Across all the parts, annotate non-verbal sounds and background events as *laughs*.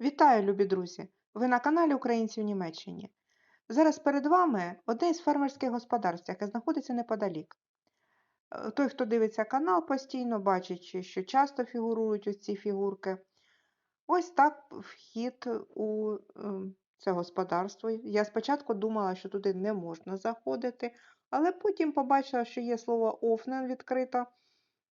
Вітаю, любі друзі! Ви на каналі Українці в Німеччині. Зараз перед вами одне із фермерських господарств, яке знаходиться неподалік. Е, Той, хто дивиться канал постійно, бачить, що часто фігурують ось ці фігурки. Ось так вхід у е, це господарство. Я спочатку думала, що туди не можна заходити, але потім побачила, що є слово «офнен» відкрито.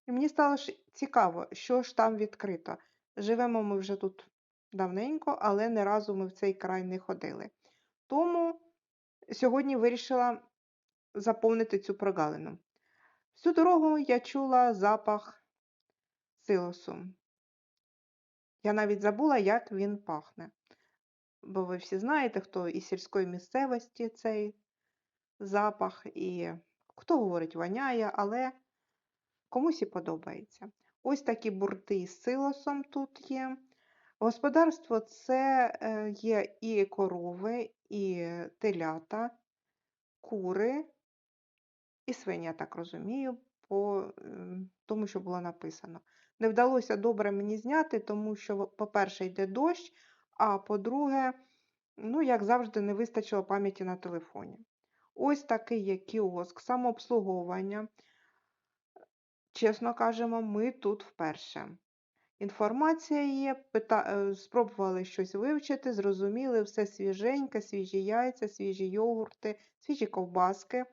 І мені стало цікаво, що ж там відкрито. Живемо ми вже тут давненько, але не разу ми в цей край не ходили. Тому сьогодні вирішила заповнити цю прогалину. Всю дорогу я чула запах силосу. Я навіть забула, як він пахне. Бо ви всі знаєте, хто із сільської місцевості цей запах, і хто говорить воняє, але комусь і подобається. Ось такі бурти з силосом тут є. Господарство це е, є і корови, і телята, кури, і свині, я так розумію, по ем, тому, що було написано. Не вдалося добре мені зняти, тому що, по-перше, йде дощ, а по-друге, ну, як завжди, не вистачило пам'яті на телефоні. Ось такий є кіоск, самообслуговування. Чесно кажемо, ми тут вперше. Інформація є, пита... е, спробували щось вивчити, зрозуміли, все свіженьке, свіжі яйця, свіжі йогурти, свіжі ковбаски,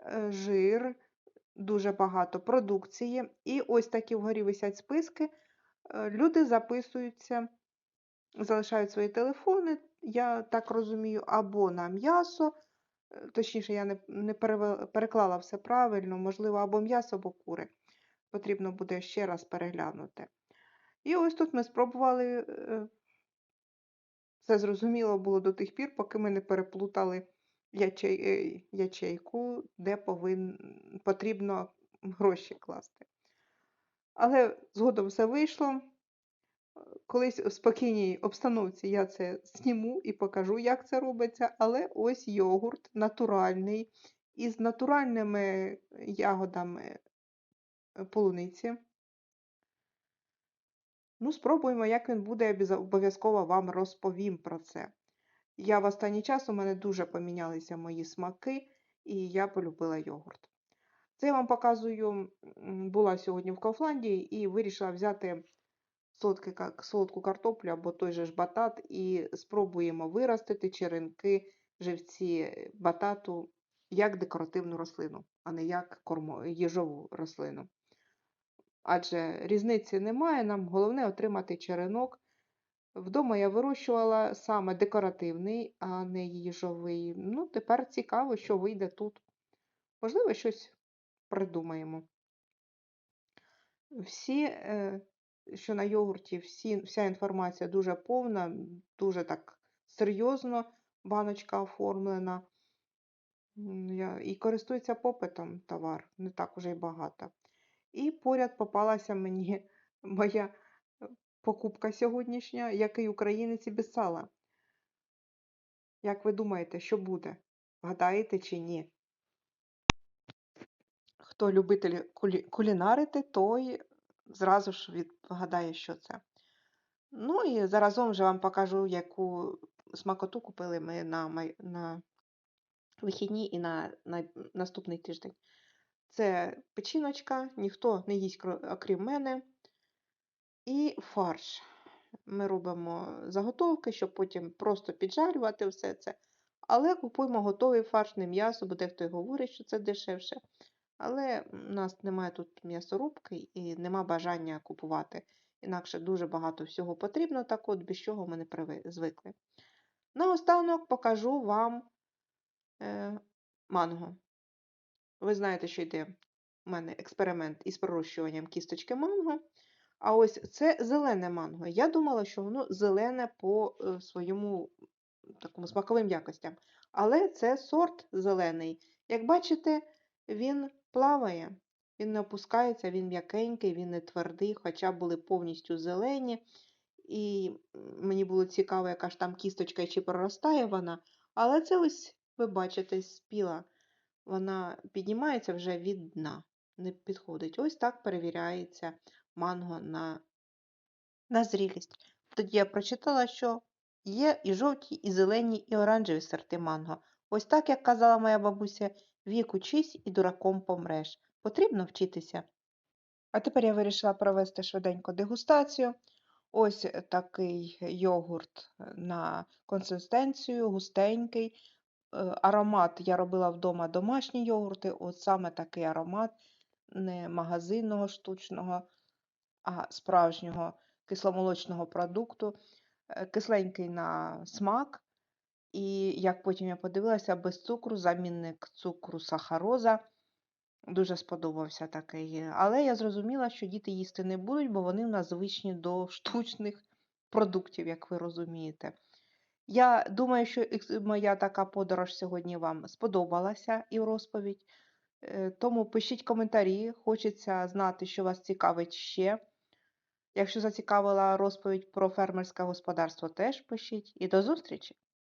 е, жир, дуже багато продукції. І ось такі вгорі висять списки. Е, Люди записуються, залишають свої телефони, я так розумію, або на м'ясо. Точніше, я не, не переклала все правильно, можливо, або м'ясо, або кури. Потрібно буде ще раз переглянути. І ось тут ми спробували. е, Це зрозуміло було до тих пір, поки ми не переплутали е, ячейку, де повин, потрібно гроші класти. Але згодом все вийшло. Колись в спокійній обстановці я це зніму і покажу, як це робиться. Але ось йогурт натуральний, із натуральними ягодами е, полуниці. Ну, спробуємо, як він буде, обяза- обов'язково вам розповім про це. Я в останній час у мене дуже помінялися мої смаки, і я полюбила йогурт. Це я вам показую, була сьогодні в Кауфланді і вирішила взяти солодку картоплю або той же ж батат, і спробуємо виростити черенки живці батату як декоративну рослину, а не як їжову рослину. Адже різниці немає, нам головне отримати черенок. Вдома я вирощувала саме декоративний, а не їжовий. Ну, тепер цікаво, що вийде тут. Можливо, щось придумаємо. Всі, е, що на йогурті, всі, вся інформація дуже повна, дуже так серйозно баночка оформлена. І користується попитом товар, не так уже й багато. І поряд попалася мені *laughs* моя е, покупка сьогоднішня, який українець і без сала. Як ви думаєте, що буде? Вгадаєте чи ні? Хто любитель кулі... кулінарити, той зразу ж відгадає, що це. Ну і заразом вже вам покажу, яку смакоту купили ми на, на вихідні і на... на наступний тиждень. Це печіночка, ніхто не їсть, окрім мене. І фарш. Ми робимо заготовки, щоб потім просто піджарювати все це. Але купуємо готовий фарш, не м'ясо, бо дехто й говорить, що це дешевше. Але у нас немає тут м'ясорубки і нема бажання купувати. Інакше дуже багато всього потрібно, так от без чого ми не звикли. Наостанок покажу вам е, манго. Ви знаєте, що йде у мене експеримент із пророщуванням кісточки манго. А ось це зелене манго. Я думала, що воно зелене по е, своєму такому смаковим якостям. Але це сорт зелений. Як бачите, він плаває, він не опускається, він м'якенький, він не твердий, хоча були повністю зелені. І мені було цікаво, яка ж там кісточка чи проростає вона. Але це ось, ви бачите, спіла. Вона піднімається вже від дна, не підходить. Ось так перевіряється манго на, на зрілість. Тоді я прочитала, що є і жовті, і зелені, і оранжеві сорти манго. Ось так, як казала моя бабуся, вік учись і дураком помреш. Потрібно вчитися. А тепер я вирішила провести швиденько дегустацію. Ось такий йогурт на консистенцію, густенький. Е, Аромат я робила вдома домашні йогурти, от саме такий аромат, не магазинного штучного, а справжнього кисломолочного продукту. Е, Кисленький на смак. І як потім я подивилася, без цукру, замінник цукру сахароза. Дуже сподобався такий. Але я зрозуміла, що діти їсти не будуть, бо вони в нас звичні до *laughs* штучних продуктів, як ви розумієте. Я думаю, що моя така подорож сьогодні вам сподобалася і розповідь. Е, Тому пишіть коментарі, хочеться знати, що вас цікавить ще. Якщо зацікавила розповідь про фермерське господарство, теж пишіть. І до зустрічі!